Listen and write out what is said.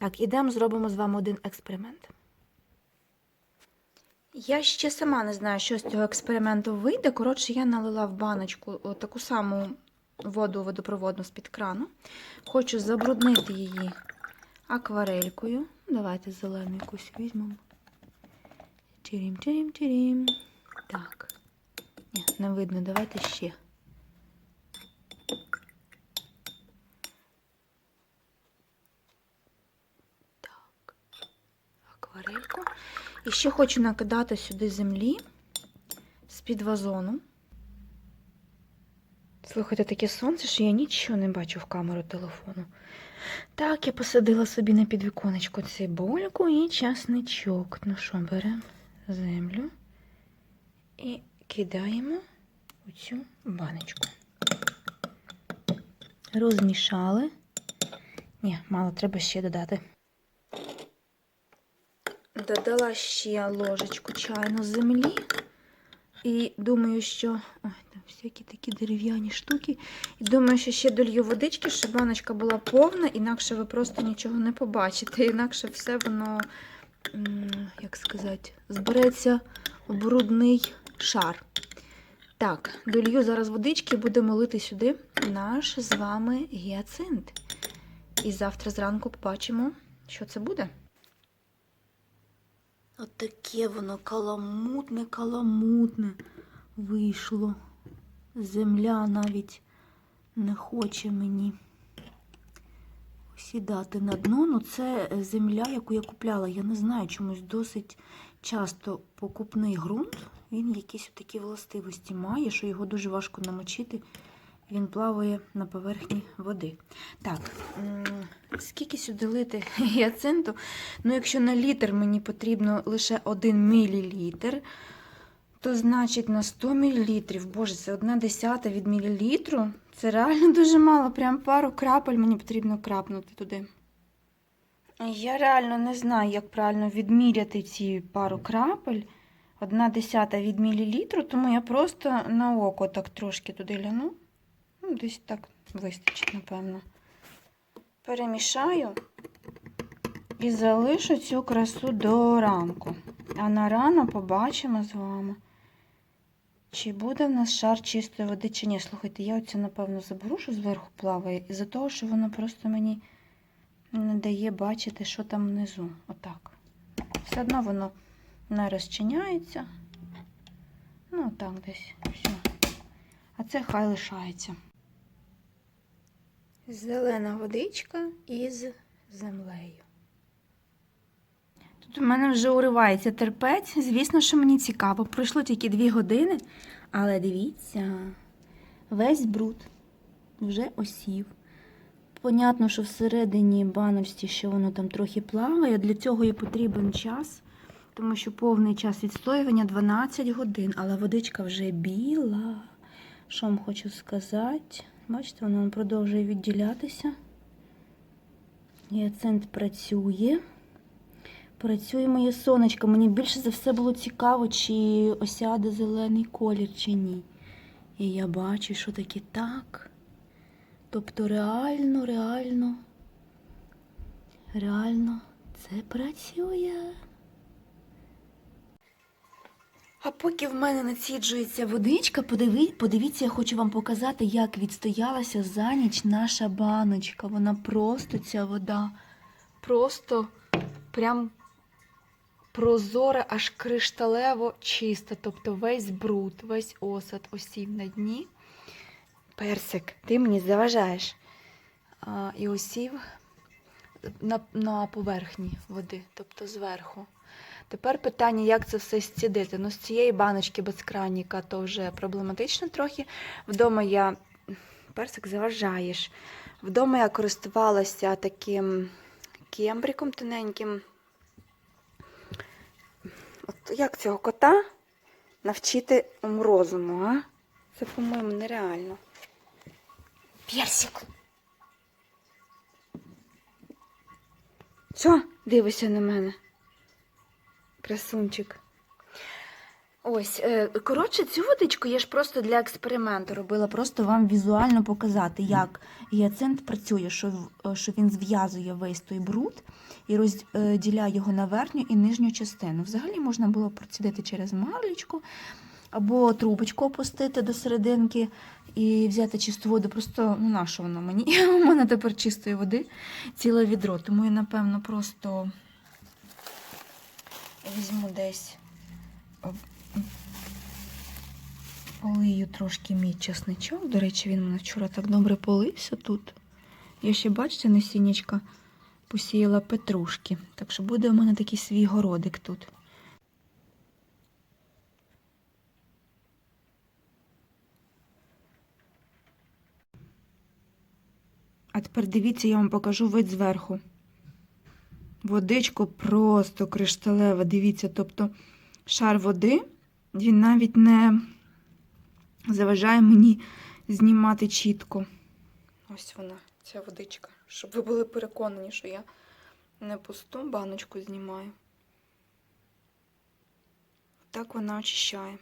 Так, ідемо, зробимо з вами один експеримент. Я ще сама не знаю, що з цього експерименту вийде. Коротше, я налила в баночку таку саму воду водопроводну з-під крану. Хочу забруднити її акварелькою. Давайте зелену якусь візьмемо. Чирім, чирім, чирім. Так. Ні, не видно, давайте ще. Так. Акварельку. І ще хочу накидати сюди землі з-під вазону. Слухайте, таке сонце, що я нічого не бачу в камеру телефону. Так, я посадила собі на підвіконечко цибульку і часничок. Ну що, беремо землю і кидаємо у цю баночку. Розмішали. Ні, мало, треба ще додати. Додала ще ложечку чайну землі. І думаю, що. Ой, там всякі такі дерев'яні штуки. І думаю, що ще долью водички, щоб баночка була повна, інакше ви просто нічого не побачите. Інакше все воно, як сказати, збереться у брудний шар. Так, долью зараз водички будемо лити сюди наш з вами гіацинт. І завтра зранку побачимо, що це буде. Отаке воно каламутне, каламутне вийшло. Земля навіть не хоче мені сідати на дно. Ну, це земля, яку я купляла. Я не знаю, чомусь досить часто покупний ґрунт. Він якісь такі властивості має, що його дуже важко намочити. Він плаває на поверхні води. Так, скільки сюди лити гіацинту? Ну, якщо на літр мені потрібно лише 1 мілілітр, то значить на 100 мілілітрів, боже, це одна десята від мілілітру. Це реально дуже мало. Прям пару крапель мені потрібно крапнути туди. Я реально не знаю, як правильно відміряти ці пару крапель. Одна десята від мілілітру, тому я просто на око так трошки туди ляну. Ну, десь так вистачить, напевно. Перемішаю і залишу цю красу до ранку. А на рано побачимо з вами, чи буде в нас шар чистої води, чи ні. Слухайте, я оце, напевно, заберу, що зверху плаває, із-за того, що воно просто мені не дає бачити, що там внизу. Отак. Все одно воно не розчиняється. Ну, так десь. Все. А це хай лишається. Зелена водичка із землею. Тут у мене вже уривається терпець. Звісно, що мені цікаво. Пройшло тільки дві години, але дивіться, весь бруд вже осів. Понятно, що всередині баночці ще воно там трохи плаває. Для цього і потрібен час, тому що повний час відстоювання 12 годин, але водичка вже біла. Що вам хочу сказати? Бачите, воно продовжує відділятися. Гіацинт працює. Працює моє сонечко. Мені більше за все було цікаво, чи осяде зелений колір, чи ні. І я бачу, що таке так. Тобто реально, реально, реально це працює. А поки в мене націджується водичка, подиві, подивіться, я хочу вам показати, як відстоялася за ніч наша баночка. Вона просто ця вода, просто прям прозора, аж кришталево чиста. Тобто весь бруд, весь осад осів на дні. Персик, ти мені заважаєш. А, і осів на, на поверхні води, тобто зверху. Тепер питання, як це все зцідити. Ну, з цієї баночки без краніка то вже проблематично трохи. Вдома я персик заважаєш. Вдома я користувалася таким кембриком тоненьким. От як цього кота навчити розуму, а? Це, по-моєму, нереально. Персик. Що? Дивишся на мене. Красунчик. Ось, е, коротше, цю водичку я ж просто для експерименту робила, просто вам візуально показати, як гіацинт працює, що, е, що він зв'язує весь той бруд і розділяє його на верхню і нижню частину. Взагалі можна було процідити через марлічку або трубочку опустити до серединки і взяти чисту воду. Просто ну на що воно мені? У мене тепер чистої води ціле відро. Тому я, напевно, просто візьму десь. Полию трошки мій чесничок. До речі, він мене вчора так добре полився тут. Я ще, бачите, насіннячка посіяла петрушки. Так що буде у мене такий свій городик тут. А тепер дивіться, я вам покажу вид зверху. Водичко просто кришталева. Дивіться, тобто шар води, він навіть не заважає мені знімати чітко. Ось вона, ця водичка. Щоб ви були переконані, що я не пусту баночку знімаю. Так вона очищає.